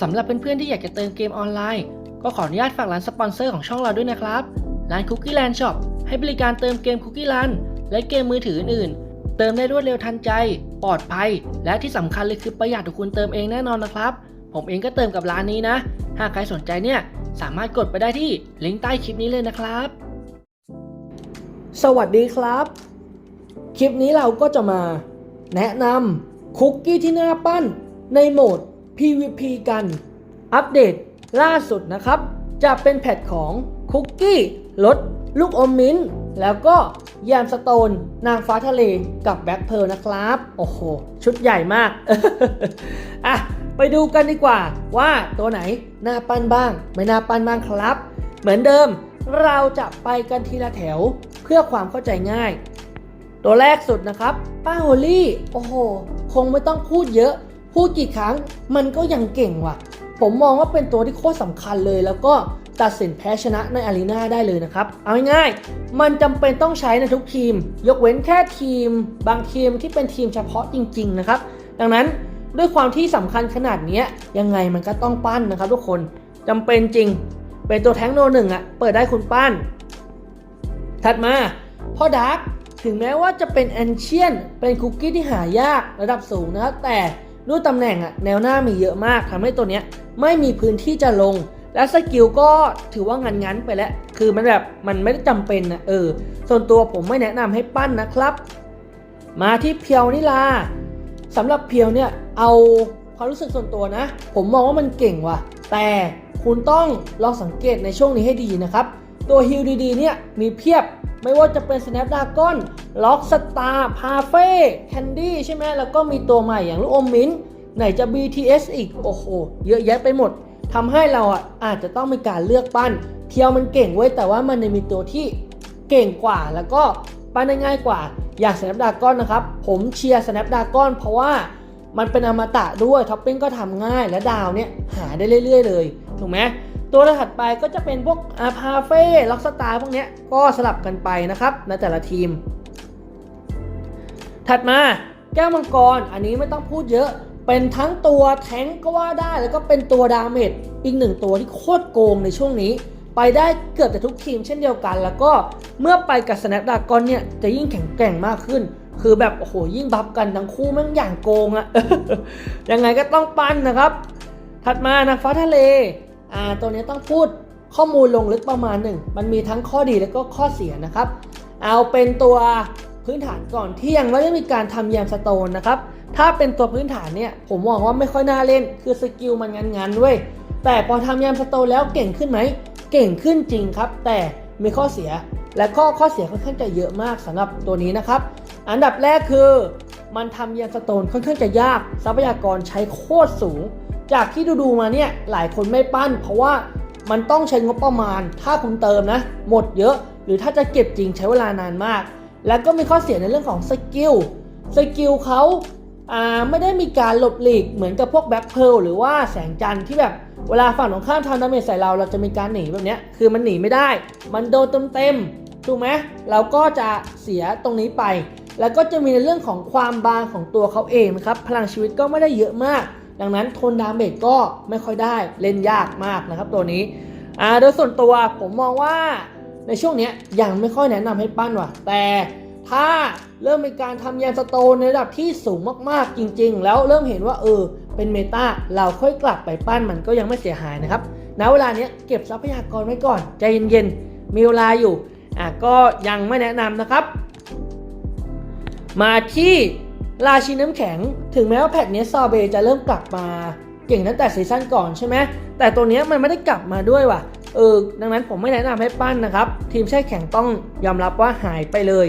สำหรับเพื่อนๆที่อยากจะเติมเกมออนไลน์ ก็ขออนุญาตฝากร้านสปอนเซอร์ของช่องเราด้วยนะครับ ร้าน Cookie Land Shop ให้บริการเติมเกม Cookie Land และเกมมือถืออื่นๆ เติมได้รวดเร็วทันใจ ปลอดภัย และที่สำคัญเลยคือประหยัดกว่าคุณเติมเองแน่นอนนะครับ ผมเองก็เติมกับร้านนี้นะ หากใครสนใจเนี่ยสามารถกดไปได้ที่ลิงก์ใต้คลิปนี้เลยนะครับ สวัสดีครับ คลิปนี้เราก็จะมา แนะนำคุกกี้ที่น่าปั้นในโหมด PVP กัน อัปเดตล่าสุดนะครับ จะเป็นแพทของคุกกี้รสลูกอมมิ้นท์แล้วก็ยามสโตน นางฟ้าทะเลกับแบ็คเพลนะครับ โอ้โห ชุดใหญ่มาก อะ ไปดูกันดีกว่าว่าตัวไหนน่าปั้นบ้าง ไม่น่าปั้นบ้างครับ เหมือนเดิมเราจะไปกันทีละแถวเพื่อความเข้าใจง่าย ตัวแรกสุดนะครับ ป้าโฮลี่ โอ้โห คงไม่ต้องพูดเยอะ พูดกี่ครั้งมันก็ยังเก่งว่ะ ผมมองว่าเป็นตัวที่โคตรสำคัญเลย แล้วก็ตัดสินแพ้ชนะในอารีนาได้เลยนะครับ เอาง่ายๆ มันจำเป็นต้องใช้ในทุกทีม ยกเว้นแค่ทีม บางทีมที่เป็นทีมเฉพาะจริง ๆ นะครับ ดังนั้นด้วยความที่สำคัญขนาดนี้ยังไงมันก็ต้องปั้นนะครับทุกคนจำเป็นจริง เป็นตัวแท้งโนหนึ่งอะเปิดได้คุณปั้น ถัดมาพ่อดาร์กถึงแม้ว่าจะเป็นแอนเชียนเป็นคุกกี้ที่หายากระดับสูงนะครับแต่ ด้วยตำแหน่งอะแนวหน้ามีเยอะมากทำให้ตัวเนี้ยไม่มีพื้นที่จะลง และสกิลก็ถือว่างันๆไปแล้ว คือมันแบบมันไม่ได้จำเป็นนะเออ ส่วนตัวผมไม่แนะนำให้ปั้นนะครับ มาที่เพียวนิลาสำหรับเพียวเนี่ยเอาความรู้สึกส่วนตัวนะ ผมมองว่ามันเก่งว่ะ แต่คุณต้องลองสังเกตในช่วงนี้ให้ดีนะครับ ตัวฮิลดีๆเนี่ยมีเพียบ ไม่ว่าจะเป็น Snapdragon ล็อกสตาร์พาเฟ่แคนดี้ใช่ไหมแล้วก็มีตัวใหม่อย่างลูกอมมิ้นไหนจะ BTS อีก โอ้โห เยอะแยะไปหมดทำให้เราอะอาจจะต้องมีการเลือกปั้นเพียวมันเก่งเว้แต่ว่ามันมีตัวที่เก่งกว่าแล้วก็ปั้นได้ง่ายกว่า อย่าง Snapdragon นะครับ ผมเชียร์ Snapdragon เพราะว่ามันเป็นอมตะด้วยท็อปปิ้งก็ทำง่ายและดาวเนี่ยหาได้เรื่อย ๆ เลยถูกไหม ตัวถัดไปก็จะเป็นพวกอาพาเฟ่ล็อกสตาร์พวกนี้ก็สลับกันไปนะครับในแต่ละทีม ถัดมาแก้วมังกรอันนี้ไม่ต้องพูดเยอะเป็นทั้งตัวแทงก็ว่าได้แล้วก็เป็นตัวดาเมจอีกหนึ่งตัวที่โคตรโกงในช่วงนี้ ไปได้เกือบแต่ทุกทีมเช่นเดียวกัน แล้วก็เมื่อไปกับ Snapdragon เนี่ยจะยิ่งแข็งแกร่งมากขึ้น คือแบบโอ้โหยิ่งบัฟกันทั้งคู่แม่งอย่างโกงอะยังไงก็ต้องปั้นนะครับ ถัดมานะฟ้าทะเล อ่าตัวนี้ต้องพูดข้อมูลลงลึกประมาณหนึ่งมันมีทั้งข้อดีและก็ข้อเสียนะครับ เอาเป็นตัวพื้นฐานก่อนที่ยังไม่ได้มีการทำแยมสโตนนะครับ ถ้าเป็นตัวพื้นฐานเนี่ยผมมองว่าไม่ค่อยน่าเล่น คือสกิลมันงานๆด้วย แต่พอทำแยมสโตนแล้วเก่งขึ้นไหม เก่งขึ้นจริงครับ แต่มีข้อเสีย และก็ข้อเสียค่อนข้างจะเยอะมากสำหรับตัวนี้นะครับ อันดับแรกคือ มันทำแยมสโตนค่อนข้างจะยาก ทรัพยากรใช้โคตรสูง จากที่ดูๆมาเนี่ยหลายคนไม่ปั้น เพราะว่ามันต้องใช้งบประมาณ ถ้าคุณเติมนะ หมดเยอะ หรือถ้าจะเก็บจริงใช้เวลานานมาก แล้วก็มีข้อเสียในเรื่องของสกิลสกิลเขาอ่าไม่ได้มีการหลบหลีกเหมือนกับพวกแบ็คเพลหรือว่าแสงจันทร์ที่แบบเวลาฝั่งตรงข้ามทำดาเมจใส่เราเราจะมีการหนีแบบนี้คือมันหนีไม่ได้ มันโดนเต็มๆถูกไหมเราก็จะเสียตรงนี้ไป แล้วก็จะมีในเรื่องของความบางของตัวเขาเองนะครับพลังชีวิตก็ไม่ได้เยอะมาก ดังนั้นทนดาเมจก็ไม่ค่อยได้เล่นยากมากนะครับตัวนี้อ่าโดยส่วนตัวผมมองว่าในช่วงนี้ยังไม่ค่อยแนะนำให้ปั้นว่ะ แต่ถ้าเริ่มมีการทำยานสโตนในระดับที่สูงมากๆจริง ๆ แล้วเริ่มเห็นว่าเออเป็นเมตาเราค่อยกลับไปปั้นมันก็ยังไม่เสียหายนะครับณเวลาเนี้ยเก็บทรัพยากรไว้ก่อนใจเย็นๆมีเวลาอยู่อะก็ยังไม่แนะนำนะครับ มาที่ ราชินีน้ำแข็ง ถึงแม้ว่าแพทเนี้ยซอเบจะเริ่มกลับมาเก่งตั้งแต่ซีซั่นก่อนใช่ไหมแต่ตัวเนี้ยมันไม่ได้กลับมาด้วยว่ะเออดังนั้นผมไม่แนะนำให้ปั้นนะครับ ทีมแช่แข็งต้องยอมรับว่าหายไปเลย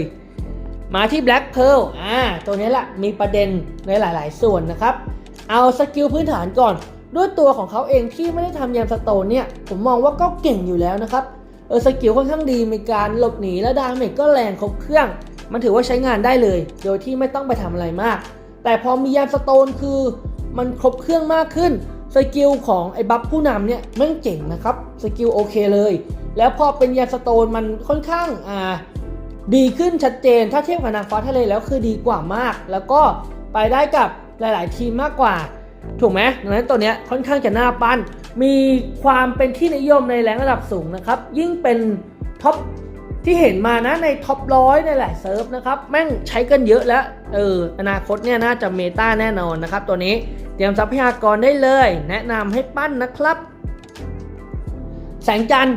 มาที่ Black Pearl อ่าตัวนี้แหละมีประเด็นในหลาย ๆ ส่วนนะครับ เอาสกิลพื้นฐานก่อน ด้วยตัวของเขาเองที่ไม่ได้ทำยามสโตนเนี่ย ผมมองว่าก็เก่งอยู่แล้วนะครับ เออสกิลค่อนข้างดีมีการหลบหนีและดาเมจก็แรงครบเครื่อง มันถือว่าใช้งานได้เลย โดยที่ไม่ต้องไปทำอะไรมาก แต่พอมียามสโตนคือมันครบเครื่องมากขึ้นสกิลของไอ้บัฟผู้นำเนี่ยแม่งเจ๋งนะครับสกิลโอเคเลย แล้วพอเป็นยามสโตนมันค่อนข้างอ่าดีขึ้นชัดเจนถ้าเทียบกับนางฟ้าทะเลแล้วคือดีกว่ามาก แล้วก็ไปได้กับหลาย ๆ ทีมมากกว่า ถูกไหมดังนั้นตัวเนี้ยค่อนข้างจะน่าปั้น มีความเป็นที่นิยมในแรงระดับสูงนะครับ ยิ่งเป็นท็อป ที่เห็นมานะในท็อปร้อยในหลายเซิร์ฟนะครับ แม่งใช้กันเยอะแล้ว เออ อนาคตเนี่ยน่าจะเมตาแน่นอนนะครับ ตัวนี้เตรียมทรัพยากรได้เลย แนะนำให้ปั้นนะครับ แสงจันทร์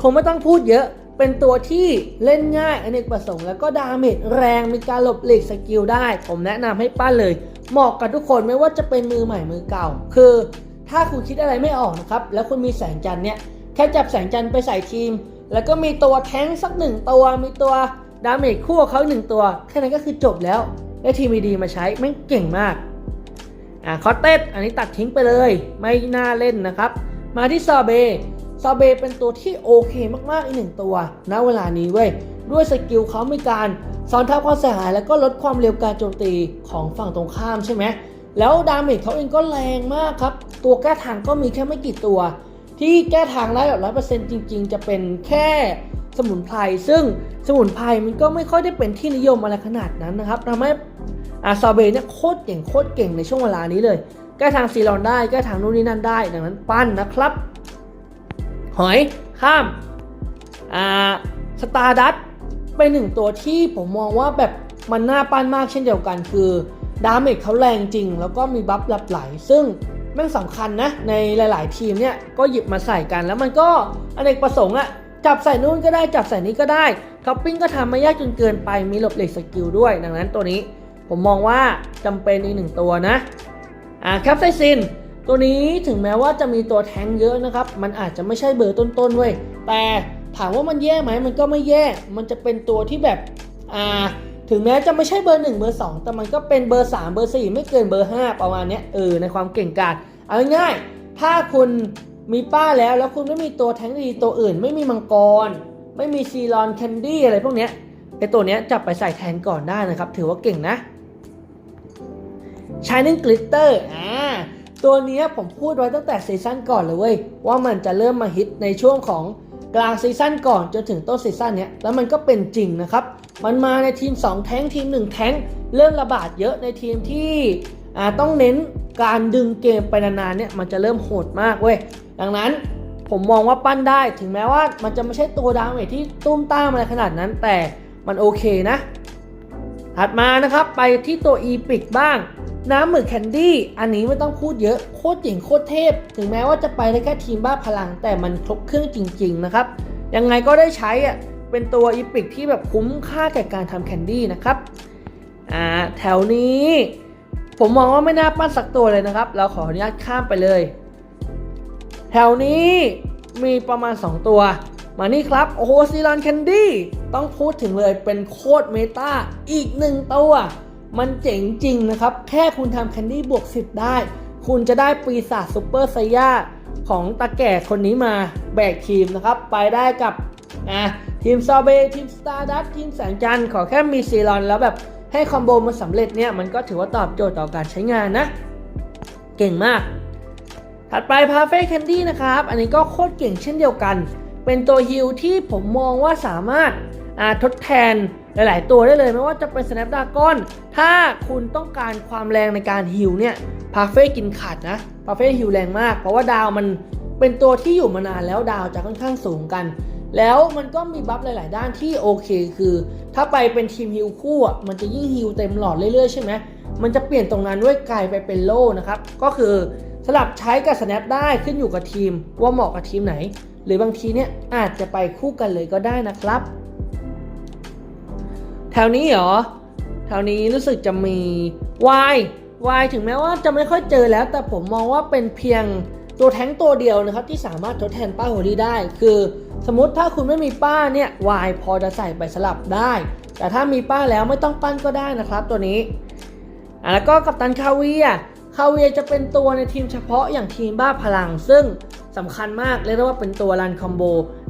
คงไม่ต้องพูดเยอะเป็นตัวที่เล่นง่ายอเนกประสงค์ แล้วก็ดาเมจแรงมีการหลบหลีกสกิลได้ ผมแนะนำให้ปั้นเลย เหมาะกับทุกคนไม่ว่าจะเป็นมือใหม่มือเก่า คือถ้าคุณคิดอะไรไม่ออกนะครับ แล้วคุณมีแสงจันทร์เนี่ยแค่จับแสงจันทร์ไปใส่ทีม แล้วก็มีตัวแท้งสักหนึ่งตัว มีตัวดาเมจคู่เขาหนึ่งตัว แค่นั้นก็คือจบแล้ว ได้ทีมดีมาใช้ไม่งเก่งมาก อ่าคอตเต็ดอันนี้ตัดทิ้งไปเลย ไม่น่าเล่นนะครับ มาที่ซาเบซาเบเป็นตัวที่โอเคมากๆอีกหนึ่งตัว ณ เวลานี้เว้ย ด้วยสกิลเขามีการซ้อนทับความเสียหาย แล้วก็ลดความเร็วการโจมตีของฝั่งตรงข้ามใช่ไหมแล้วดาเมจเขาเองก็แรงมากครับ ตัวแก้ทางก็มีแค่ไม่กี่ตัว ที่แก้ทางได้แบบร้อยเปอร์เซ็นต์จริง ๆ จะเป็นแค่สมุนไพรซึ่งสมุนไพรมันก็ไม่ค่อยได้เป็นที่นิยมอะไรขนาดนั้นนะครับทำให้อาซาเบเนี่ยโคตรเก่งโคตรเก่งในช่วงเวลานี้เลย แก้ทางซีรอนได้แก้ทางนู่นนี่นั่นได้ ดังนั้นปั้นนะครับ หอยข้ามอ่าสตาร์ดัตเป็นหนึ่งตัวที่ผมมองว่าแบบมันน่าปั้นมากเช่นเดียวกันคือดาเมจเขาแรงจริง แล้วก็มีบัฟหลับไหล ซึ่ง ม่งสำคัญนะในหลาย ๆ ทีมเนี่ยก็หยิบมาใส่กันแล้วมันก็อเนกประสงค์อะจับใส่นู่นก็ได้จับใส่นี้ก็ได้ท็อปปิ้งก็ทำไม่ยากจนเกินไปมีหลบเหล็กสกิลด้วย ดังนั้นตัวนี้ผมมองว่าจำเป็นอีกหนึ่งตัวนะอ่าแคปไซซิน ตัวนี้ถึงแม้ว่าจะมีตัวแทงเยอะนะครับ มันอาจจะไม่ใช่เบอร์ต้น ๆ เว้ยแต่ถามว่ามันแย่ไหมมันก็ไม่แย่ มันจะเป็นตัวที่แบบอ่า ถึงแม้จะไม่ใช่เบอร์1เบอร์2แต่มันก็เป็นเบอร์3เบอร์4ไม่เกินเบอร์5ประมาณนี้เออในความเก่งกาจเอาง่ายๆถ้าคุณมีป้าแล้วแล้วคุณไม่มีตัวแทงดีตัวอื่น ไม่มีมังกร ไม่มีซีรอนแคนดี้อะไรพวกเนี้ยไอตัวเนี้ยจับไปใส่แทนก่อนได้นะครับ ถือว่าเก่งนะ Shining Glitter อ่าตัวนี้ผมพูดไว้ตั้งแต่ซีซั่นก่อนเลยเว้ยว่ามันจะเริ่มมาฮิตในช่วงของกลางซีซั่นก่อนจนถึงต้นซีซั่นเนี้ยแล้วมันก็เป็นจริงนะครับ มันมาในทีม 2 แท้งทีม 1 แท้งเริ่มระบาดเยอะในทีมที่ต้องเน้นการดึงเกมไปนานๆเนี่ยมันจะเริ่มโหดมากเว้ย ดังนั้นผมมองว่าปั้นได้ถึงแม้ว่ามันจะไม่ใช่ตัวดาเมจที่ตุ้มต้ามอะไรขนาดนั้นแต่มันโอเคนะ ถัดมานะครับไปที่ตัว e p i c บ้าง น้ำหมึกแคนดี้อันนี้ไม่ต้องพูดเยอะโคตรเจ๋งโคตรเทพ ถึงแม้ว่าจะไปได้แค่ทีมบ้าพลังแต่มันครบเครื่องจริง ๆ นะครับ ยังไงก็ได้ใช้อะ เป็นตัวอีพิกที่แบบคุ้มค่าแก่การทำแคนดี้นะครับอ่าแถวนี้ผมมองว่าไม่น่าปั้นสักตัวเลยนะครับ เราขออนุญาตข้ามไปเลย แถวนี้มีประมาณ 2 ตัว มานี่ครับ โอ้โหซีรอนแคนดี้ต้องพูดถึงเลยเป็นโคตรเมตาอีกหนึ่งตัว มันเจ๋งจริงนะครับ แค่คุณทำแคนดี้บวก 10 ได้ คุณจะได้ปีศาจซูเปอร์ไซย่าของตาแก่คนนี้มาแบกทีมนะครับ ไปได้กับอะ ทีมซอเบทีมสตาร์ดัตทีมแสงจันทร์ขอแค่มีซีรอนแล้วแบบให้คอมโบมันสำเร็จเนี่ย มันก็ถือว่าตอบโจทย์ต่อการใช้งานนะ เก่งมาก ถัดไปพาเฟ่แคนดี้นะครับ อันนี้ก็โคตรเก่งเช่นเดียวกัน เป็นตัวฮิลที่ผมมองว่าสามารถทดแทนหลาย ๆ ตัวได้เลยไม่ว่าจะเป็น Snapdragon ถ้าคุณต้องการความแรงในการฮิลเนี่ยพาเฟ่กินขาดนะพาเฟ่ฮิลแรงมาก เพราะว่าดาวมันเป็นตัวที่อยู่มานานแล้วดาวจะค่อนข้างสูงกัน แล้วมันก็มีบัฟหลาย ๆ ด้านที่โอเคคือ ถ้าไปเป็นทีมฮิลคู่อะมันจะยิ่งฮิลเต็มหลอดเรื่อย ๆ ใช่ไหมมันจะเปลี่ยนตรงนั้นด้วยกลายไปเป็นโล่นะครับ ก็คือสลับใช้กับ snap ได้ขึ้นอยู่กับทีม ว่าเหมาะกับทีมไหน หรือบางทีเนี่ยอาจจะไปคู่กันเลยก็ได้นะครับ แถวนี้เหรอ แถวนี้รู้สึกจะมี Y Y ถึงแม้ว่าจะไม่ค่อยเจอแล้ว แต่ผมมองว่าเป็นเพียงตัวแท้งตัวเดียวนะครับ ที่สามารถทดแทนป้าโฮลี่ได้ คือ สมมติถ้าคุณไม่มีป้าเนี่ย Y พอจะใส่ไปสลับได้ แต่ถ้ามีป้าแล้วไม่ต้องปั้นก็ได้นะครับตัวนี้อะแล้วก็กัปตันคาเวียคาเวียจะเป็นตัวในทีมเฉพาะอย่างทีมบ้าพลัง ซึ่งสำคัญมากเรียกได้ว่าเป็นตัวรันคอมโบ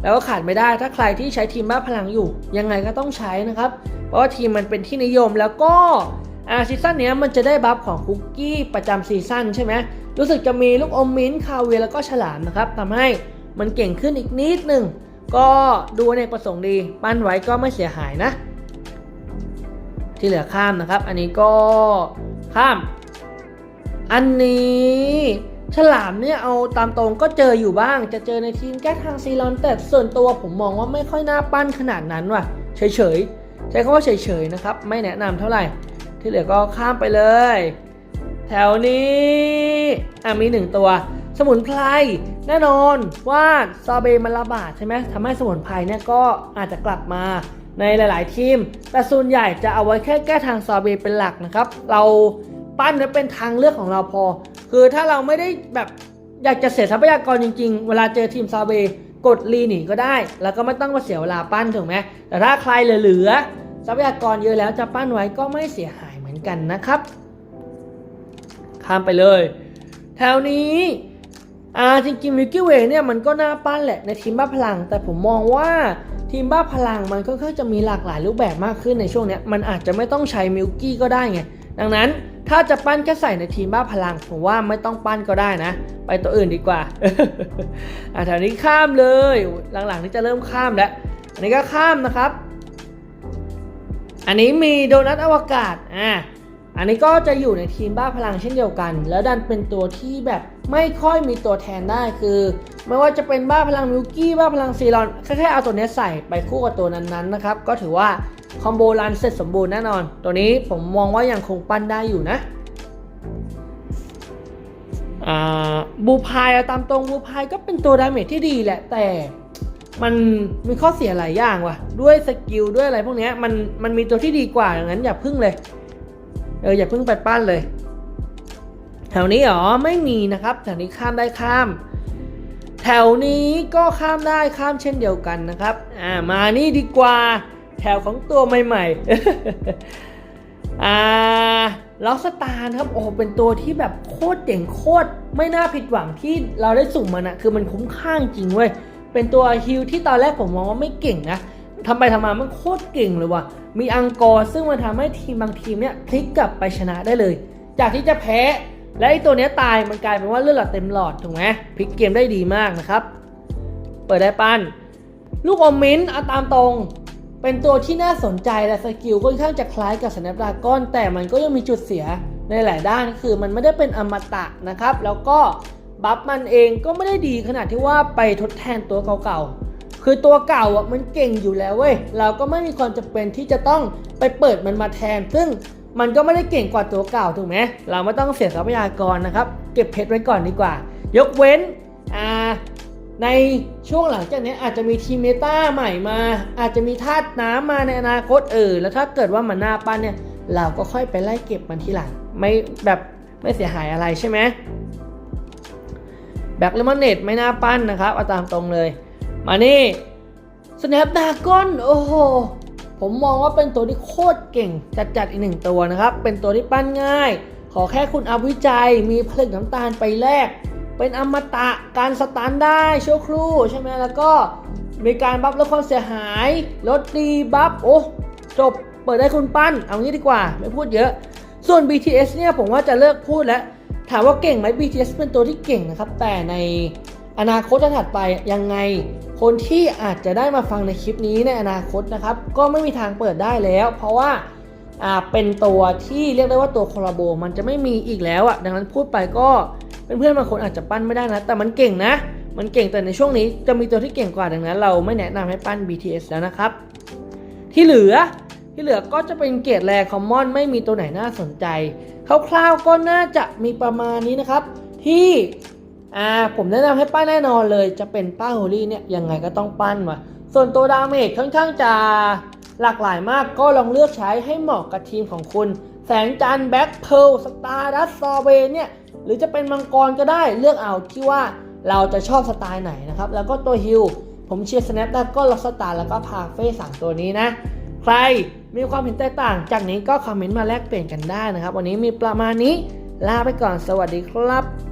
แล้วก็ขาดไม่ได้ถ้าใครที่ใช้ทีมบ้าพลังอยู่ ยังไงก็ต้องใช้นะครับ เพราะว่าทีมมันเป็นที่นิยมแล้วก็อาซีซั่นนี้มันจะได้บัฟของคุกกี้ประจำซีซั่นใช่ไหมรู้สึกจะมีลูกอมมิ้นคาเวียแล้วก็ฉลามนะครับทำให้ มันเก่งขึ้นอีกนิดหนึ่งก็ดูในประสงค์ดีปั้นไว้ก็ไม่เสียหายนะ ที่เหลือข้ามนะครับ อันนี้ก็ข้าม อันนี้ฉลามเนี่ยเอาตามตรงก็เจออยู่บ้าง จะเจอในทีมแก้ทางซีรอนแต่ส่วนตัวผมมองว่าไม่ค่อยน่าปั้นขนาดนั้นว่ะเฉยๆใช้คำว่าเฉยๆนะครับ ไม่แนะนำเท่าไหร่ ที่เหลือก็ข้ามไปเลย แถวนี้อะมีหนึ่งตัว สมุนไพรแน่นอนว่าซาเบมันระบาดใช่ไหมทำให้สมุนไพรเนี่ยก็อาจจะกลับมาในหลาย ๆ ทีม แต่ส่วนใหญ่จะเอาไว้แค่แก้ทางซาเบเป็นหลักนะครับ เราปั้นไว้เป็นทางเลือกของเราพอ คือถ้าเราไม่ได้แบบอยากจะเสียทรัพยากรจริง ๆ เวลาเจอทีมซาเบกดรีหนีก็ได้ แล้วก็ไม่ต้องมาเสียเวลาปั้นถูกไหมแต่ถ้าใครเหลือทรัพยากรเยอะแล้วจะปั้นไว้ก็ไม่เสียหายเหมือนกันนะครับ ข้ามไปเลย แถวนี้ อ่าจริงๆมิลกี้เวย์เนี่ยมันก็น่าปั้นแหละในทีมบ้าพลัง แต่ผมมองว่าทีมบ้าพลังมันก็ค่อยจะมีหลากหลายรูปแบบมากขึ้นในช่วงเนี้ยมันอาจจะไม่ต้องใช้มิลกี้ก็ได้ไงดังนั้นถ้าจะปั้นแค่ใส่ในทีมบ้าพลัง ผมว่าไม่ต้องปั้นก็ได้นะ ไปตัวอื่นดีกว่าอ่าแถวนี้ข้ามเลยหลังๆนี่จะเริ่มข้ามแล้ว อันนี้ก็ข้ามนะครับ อันนี้มีโดนัทอวกาศอ่า อันนี้ก็จะอยู่ในทีมบ้าพลังเช่นเดียวกัน แล้วดันเป็นตัวที่แบบไม่ค่อยมีตัวแทนได้คือ ไม่ว่าจะเป็นบ้าพลังมิวกี้บ้าพลังซีรอนแค่แค่เอาตัวนี้ใส่ไปคู่กับตัวนั้นๆนะครับก็ถือว่าคอมโบรันเสร็จสมบูรณ์แน่นอน ตัวนี้ผมมองว่ายังคงปั้นได้อยู่นะอ่าบูพายตามตรงบูพายก็เป็นตัวดาเมจที่ดีแหละ แต่มันมีข้อเสียหลายอย่างว่ะ ด้วยสกิลด้วยอะไรพวกนี้มันมันมีตัวที่ดีกว่าอย่างนั้นอย่าพึ่งเลย เอออย่าเพิ่งไปปั้นเลย แถวนี้หรอไม่มีนะครับ แถวนี้ข้ามได้ข้าม แถวนี้ก็ข้ามได้ข้ามเช่นเดียวกันนะครับอ่ามานี่ดีกว่าแถวของตัวใหม่ๆอ่าล็อกสตาร์ครับโอ้โหเป็นตัวที่แบบโคตรเจ๋งโคตรไม่น่าผิดหวังที่เราได้สุ่มมันอะคือมันคุ้มค่าจริงเว้ยเป็นตัวฮิลที่ตอนแรกผมมองว่าไม่เก่งนะ ทำไปทำมามันโคตรเก่งเลยว่ะ มีอังกอร์ซึ่งมันทำให้ทีมบางทีมเนี่ยพลิกกลับไปชนะได้เลย จากที่จะแพ้ และไอตัวเนี้ยตายมันกลายเป็นว่าเลือดหลอดเต็มหลอดถูกไหมพลิกเกมได้ดีมากนะครับ เปิดได้ปันลูกอมมินท์อตามตรง เป็นตัวที่น่าสนใจและสกิลค่อนข้างจะคล้ายกับ Snapdragon แต่มันก็ยังมีจุดเสียในหลายด้านคือมันไม่ได้เป็นอมตะนะครับ แล้วก็บัฟมันเองก็ไม่ได้ดีขนาดที่ว่าไปทดแทนตัวเก่าๆ คือตัวเก่าอะมันเก่งอยู่แล้วเว้ยเราก็ไม่มีความจำเป็นที่จะต้องไปเปิดมันมาแทน ซึ่งมันก็ไม่ได้เก่งกว่าตัวเก่าถูกไหมเราไม่ต้องเสียทรัพยากรนะครับ เก็บเพชรไว้ก่อนดีกว่า ยกเว้นอ่าในช่วงหลังจากนี้อาจจะมีทีมเมตาใหม่มา อาจจะมีธาตุน้ำมาในอนาคตเออแล้วถ้าเกิดว่ามันหน้าปั้นเนี่ยเราก็ค่อยไปไล่เก็บมันทีหลัง ไม่แบบไม่เสียหายอะไรใช่ไหมแบ็คเลมอนเนตไม่น่าปั้นนะครับเอาตามตรงเลย มานี่สแนปดากอนโอ้โห ผมมองว่าเป็นตัวที่โคตรเก่ง จัดๆอีกหนึ่งตัวนะครับ เป็นตัวที่ปั้นง่าย ขอแค่คุณอาวิจัย มีผลึกน้ำตาลไปแลก เป็นอมตะ การสตันได้ชั่วครู่ใช่ไหม แล้วก็มีการบัฟลดความเสียหาย ลดดีบัฟ โอ้จบ เปิดได้คุณปั้น เอางี้ดีกว่า ไม่พูดเยอะ ส่วน BTS เนี่ยผมว่าจะเลิกพูดแล้ว ถามว่าเก่งไหม BTS เป็นตัวที่เก่งนะครับ แต่ในอนาคตถัดไปยังไง คนที่อาจจะได้มาฟังในคลิปนี้ในอนาคตนะครับ ก็ไม่มีทางเปิดได้แล้ว เพราะว่าอ่าเป็นตัวที่เรียกได้ว่าตัวคอลลาโบมันจะไม่มีอีกแล้วอะ่ะดังนั้นพูดไปก็เพื่อนๆบางคนอาจจะปั้นไม่ได้นะ แต่มันเก่งนะ มันเก่งแต่ในช่วงนี้จะมีตัวที่เก่งกว่าดังนั้น เราไม่แนะนำให้ปั้น BTS แล้วนะครับ ที่เหลือที่เหลือก็จะเป็นเกรดแรคอมมอนไม่มีตัวไหนน่าสนใจคร่าวๆก็น่าจะมีประมาณนี้นะครับ ที่ อ่าผมแนะนำให้ปั้นแน่นอนเลย จะเป็นป้าโฮลี่เนี่ยยังไงก็ต้องปั้นว่ะส่วนตัวดาเมจค่อนข้างจะหลากหลายมากก็ลองเลือกใช้ให้เหมาะกับทีมของคุณ แสงจันทร์แบ็คเพลสตาร์ดัสซอเวเนี่ยหรือจะเป็นมังกรก็ได้เลือกเอาที่ว่าเราจะชอบสไตล์ไหนนะครับ แล้วก็ตัวฮิลผมเชียร์สแนปได้ก็ล็อกสตาร์แล้วก็พาเฟ่สามตัวนี้นะ ใครมีความเห็นแตกต่าง จากนี้ก็คอมเมนต์มาแลกเปลี่ยนกันได้นะครับ วันนี้มีประมาณนี้ลาไปก่อนสวัสดีครับ